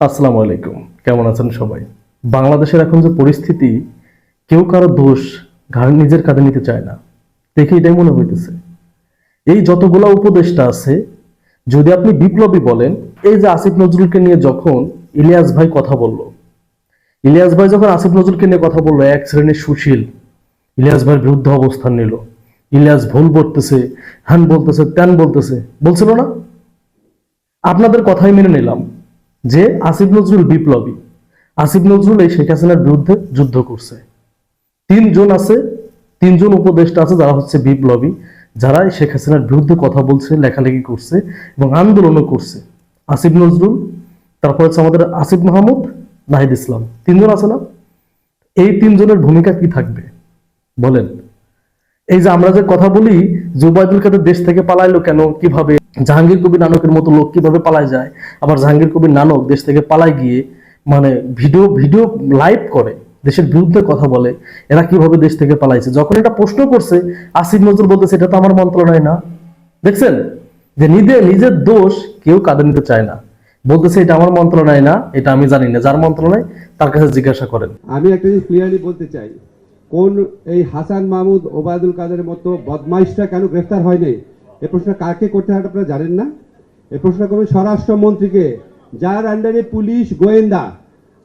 আসসালামু আলাইকুম। কেমন আছেন সবাই? বাংলাদেশের এখন যে পরিস্থিতি, কেউ কারও দোষ ঘাড় নিজের কাঁধে নিতে চায় না। দেখে এটাই মনে হইতেছে। এই যতগুলা উপদেষ্টা আছে, যদি আপনি বিপ্লবী বলেন, এই যে আসিফ নজরুলকে নিয়ে যখন ইলিয়াস ভাই কথা বলল, ইলিয়াস ভাই যখন আসিফ নজরুলকে নিয়ে কথা বলল, এক শ্রেণির সুশীল, ইলিয়াস ভাইয়ের বিরুদ্ধে অবস্থান নিল। ইলিয়াস ভুল বলতেছে হ্যান বলতেছে, ত্যান বলতেছে। বলছিল না? আপনাদের কথাই মেনে নিলাম। যে আসিফ নজরুল বিপ্লবী। আসিফ নজরুল এই শেখ হাসিনার বিরুদ্ধে যুদ্ধ করছে। তিনজন আছে, তিনজন উপদেষ্টা আছে যারা হচ্ছে বিপ্লবী, যারা এই শেখ হাসিনার বিরুদ্ধে কথা বলছে, লেখালেখি করছে এবং আন্দোলনও করছে। আসিফ নজরুল, তারপর হচ্ছে আমাদের আসিফ মাহমুদ, নাহিদ ইসলাম। তিনজন আছে না? এই তিনজনের ভূমিকা কি থাকবে? বলেন। এই যে আমরা যে কথা বলি যে উবায়দুল কাদের দেশ থেকে পালাইলো কেন, কীভাবে জাহাঙ্গীর কবির নানকের মতো লোক কীভাবে পালায় যায়? আবার জাহাঙ্গীর কবির নানক দেশ থেকে পালায় গিয়ে মানে ভিডিও ভিডিও লাইভ করে, দেশের বিরুদ্ধে কথা বলে, এরা কীভাবে দেশ থেকে পালাইছে? যখন এটা প্রশ্ন করছে, আসিফ নজরুল বলতেছে, এটা তো আমার মন্ত্রণালয় না। দেখছেন? যে নিজে, নিজের দোষ কেউ কাঁদে নিতে চায় না। বলতেছে, এটা আমার মন্ত্রণালয় না, এটা আমি জানি না। যার মন্ত্রণালয় তার কাছে জিজ্ঞাসা করেন। আমি একটা জিনিস ক্লিয়ারলি বলতে চাই। কোন এই হাসান মাহমুদ, ওবায়দুল কাদের মতো বদমাইশটা কেন গ্রেফতার হয়নি এ প্রশ্ন কাকে করতে হয় আপনারা জানেন না? এ প্রশ্ন করবেন স্বরাষ্ট্রমন্ত্রীকে। যার আন্ডারে পুলিশ গোয়েন্দা।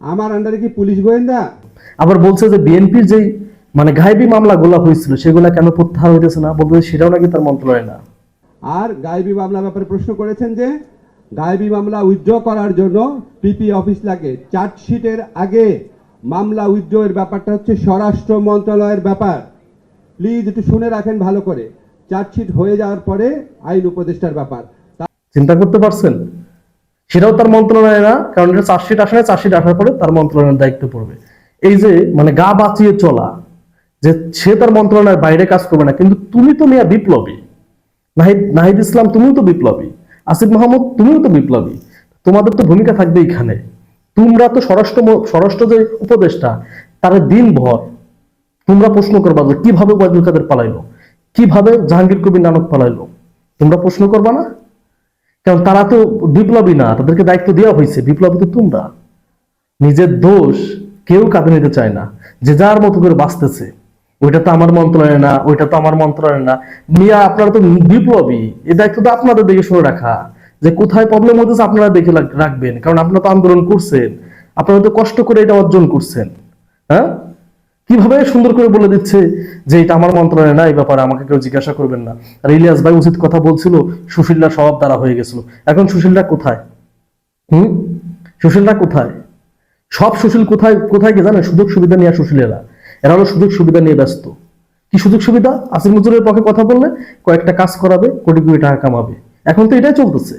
আমার আন্ডারে কি পুলিশ গোয়েন্দা? আবার বলছে যে বিএনপির যেই মানে গায়েবী মামলাগুলো হয়েছিল সেগুলা কেন প্রত্যাহার হইতেছে না? বলতে সেটাও নাকি তার মন্ত্রণালয় না। আর গায়েবী মামলা ব্যাপারে প্রশ্ন করেছেন যে গায়েবী মামলা উইথড্র করার জন্য পিপি অফিস লাগে। চার্জশিটের আগে মামলা উইথড্র এর ব্যাপারটা হচ্ছে স্বরাষ্ট্র মন্ত্রণালয়ের ব্যাপার। প্লিজ একটু শুনে রাখেন ভালো করে। চার্জশিট হয়ে যাওয়ার পরে আইন উপদেষ্টার ব্যাপার। চিন্তা করতে পারছেন? সেটাও তার মন্ত্রণালয় না, কারণ এটা চার্জশিট আসে চার্জশিট আসার পরে তার মন্ত্রণালয়ের দায়িত্ব পড়বে। এই যে মানে গা বাঁচিয়ে চলা, যে সে তার মন্ত্রণালয়ের বাইরে কাজ করবে না, কিন্তু তুমি তো মিয়া বিপ্লবী। নাহিদ নাহিদ ইসলাম, তুমিও তো বিপ্লবী। আসিফ মাহমুদ, তুমিও তো বিপ্লবী। তোমাদের তো ভূমিকা থাকবে এখানে। তোমরা তো স্বরাষ্ট্র স্বরাষ্ট্র যে উপদেষ্টা, তার দিনভর তোমরা প্রশ্ন করবা যে কীভাবে ওয়াজুল কাদের পালাইলো কীভাবে জাহাঙ্গীর কবির নানক পালাইলো? তোমরা প্রশ্ন করবা না? কারণ তারা তো বিপ্লবী না, তাদেরকে দায়িত্ব দেওয়া হয়েছে। বিপ্লবী তো তোমরা। নিজের দোষ কেউ কাঁধে নিতে চায় না। যে যার মতো করে বাঁচতেছে, ওইটা তো আমার মন্ত্রণালয় না, ওইটা তো আমার মন্ত্রণালয় না। মিয়া, আপনারা তো বিপ্লবী। এই দায়িত্ব তো আপনাদের দেখে শুনে রাখা। যে কোথায় প্রবলেম হতেছে আপনারা দেখে রাখবেন। কারণ আপনারা তো আন্দোলন করছেন। আপনারা তো কষ্ট করে এটা অর্জন করছেন। হ্যাঁ? কীভাবে সুন্দর করে বলে দিচ্ছে যে এটা আমার মন্ত্রণালয় না, এই ব্যাপারে আমাকে কেউ জিজ্ঞাসা করবেন না। আর ইলিয়াস ভাই উচিত কথা বলছিল, সুশীলরা সব দ্বারা হয়ে গেছিল। এখন সুশীলরা কোথায়? হুম? সুশীলরা কোথায়? সব সুশীল কোথায় কোথায় গিয়ে জানেন? সুযোগ সুবিধা নিয়ে সুশীলেরা। এরা হলো সুযোগ সুবিধা নিয়ে ব্যস্ত। কি সুযোগ সুবিধা? আসিফ নজরুলের পক্ষে কথা বললে কয়েকটা কাজ করাবে, কোটি কোটি টাকা কামাবে। এখন তো এটাই চলতেছে।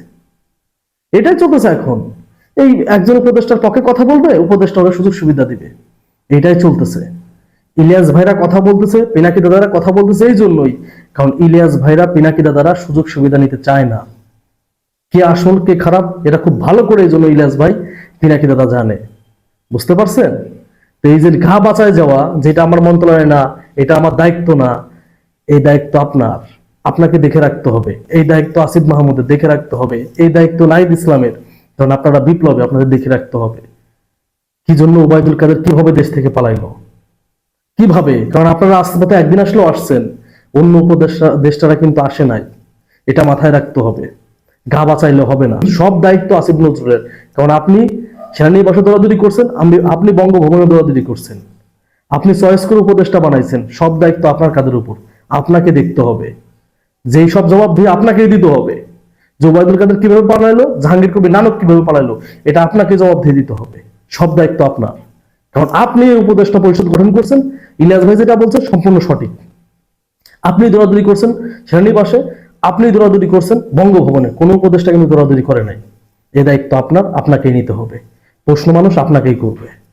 এটাই চলতেছে এখন। এই একজন উপদেষ্টার পক্ষে কথা বলবে, উপদেষ্টা ওরা সুযোগ সুবিধা দিবে। এটাই চলতেছে। ইলিয়াস ভাইরা কথা বলতেছে, পিনাকি দাদারা কথা বলতেছে এই জন্যই। কারণ ইলিয়াস ভাইরা পিনাকি দাদারা সুযোগ সুবিধা নিতে চায় না। কে আসল, কে খারাপ এটা খুব ভালো করে এই জন্য ইলিয়াস ভাই পিনাকি দাদা জানে। বুঝতে পারছেন? তো এই যে ঘা বাঁচায় যাওয়া, যেটা আমার মন্ত্রণালয় না, এটা আমার দায়িত্ব না, এই দায়িত্ব আপনার। আপনাকে দেখে রাখতে হবে। এই দায়িত্ব আসিফ মাহমুদের দেখে রাখতে হবে। এই দায়িত্ব নাইদ ইসলামের। কারণ আপনারা বিপ্লবে আপনাদের দেখে রাখতে হবে। কি জন্য ওবায়দুল কাদের কীভাবে দেশ থেকে পালাইলো? কীভাবে? কারণ আপনারা আসতে পথে একদিন আসলেও আসছেন। অন্য উপদেষ্টা দেশটারা কিন্তু আসে নাই। এটা মাথায় রাখতে হবে। গা বাঁচাইলে হবে না। সব দায়িত্ব আসিফ নজরুলের। কারণ আপনি সেনানিবাসে দৌড়াদৌড়ি করছেন, আমি আপনি বঙ্গভবনে দৌড়াদৌড়ি করছেন। আপনি চয়েস করে উপদেষ্টা বানাইছেন। সব দায়িত্ব আপনার কাদের উপর। আপনাকে দেখতে হবে। যেই সব জবাব দিয়ে আপনাকেই দিতে হবে। যে ওবায়দুল কাদের কীভাবে পালাইলো, জাহাঙ্গীর কবির নানক কীভাবে পালাইলো, এটা আপনাকে জবাব দিয়ে দিতে হবে। সব দায়িত্ব আপনার। কারণ আপনি উপদেষ্টা পরিষদ গঠন করছেন, ইলিয়াস ভাই যেটা বলছেন সম্পূর্ণ সঠিক। আপনি দৌড়াদৌড়ি করছেন সেনানিবাসে, আপনি দৌড়াদৌড়ি করছেন বঙ্গভবনে, কোনো উপদেষ্টা কিন্তু দৌড়াদৌড়ি করে নাই। এ দায়িত্ব আপনার, আপনাকেই নিতে হবে। প্রশ্ন মানুষ আপনাকেই করবে।